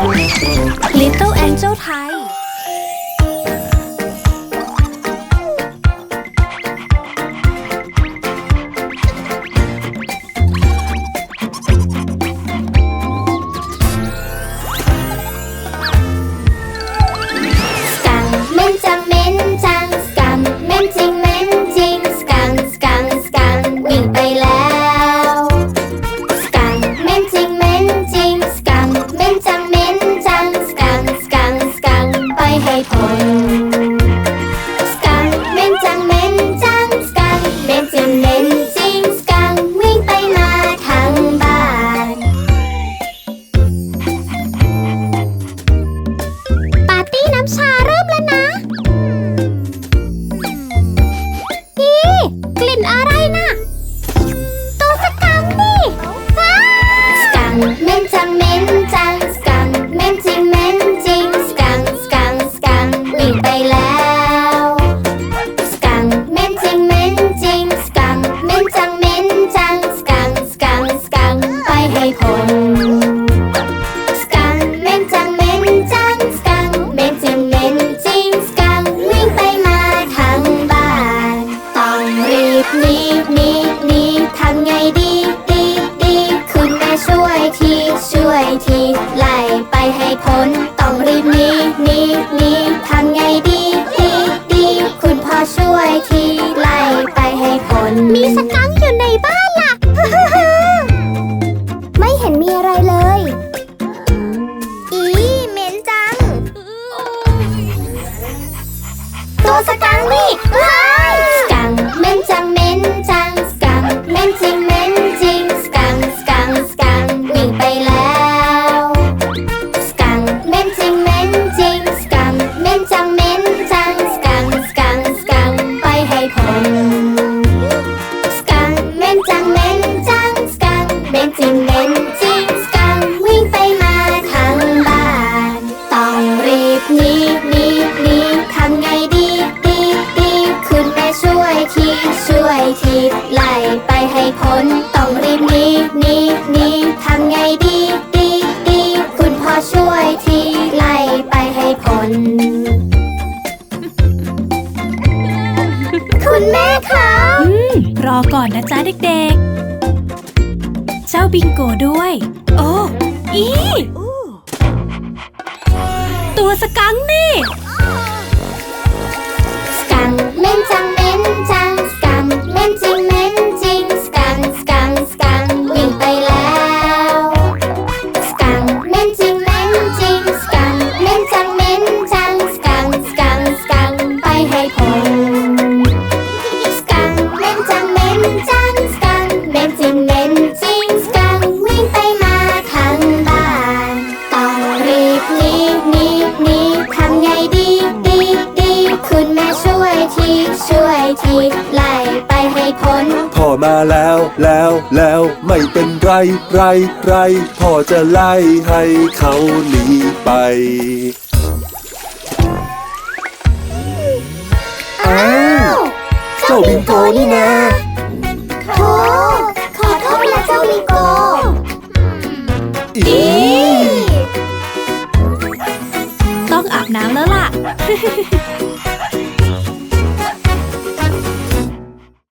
Little Angel Thai เม้นจังเม้นจังสังเม้นจริงเม้นจริงสังสังสังวิ่ไปแล้วสังเม้นจริงเม้นจริงสังเม้นจังเม้นจังสังสังสังไปให้พ้น Con พ้นต้องรีบหนีหนีหนีทำไงดีดีดีคุณพ่อช่วยทีไล่ไปให้พ้น คุณแม่คะอืรอก่อนนะจ๊ะเด็กๆ เจ้าบิงโกด้วย โอ้ อี ตัวสกังนี่ สกังเล่นจัง นี้ทำไงดีดีดีคุณแม่ช่วยทีช่วยทีไล่ไปให้พ้น พ่อมาแล้วแล้วแล้วไม่เป็นไรไรไรพ่อจะไล่ให้เขาหนีไปอ้าวเจ้าบิงโกนี่นะ ต้อาบน้ำแล้วล่ะ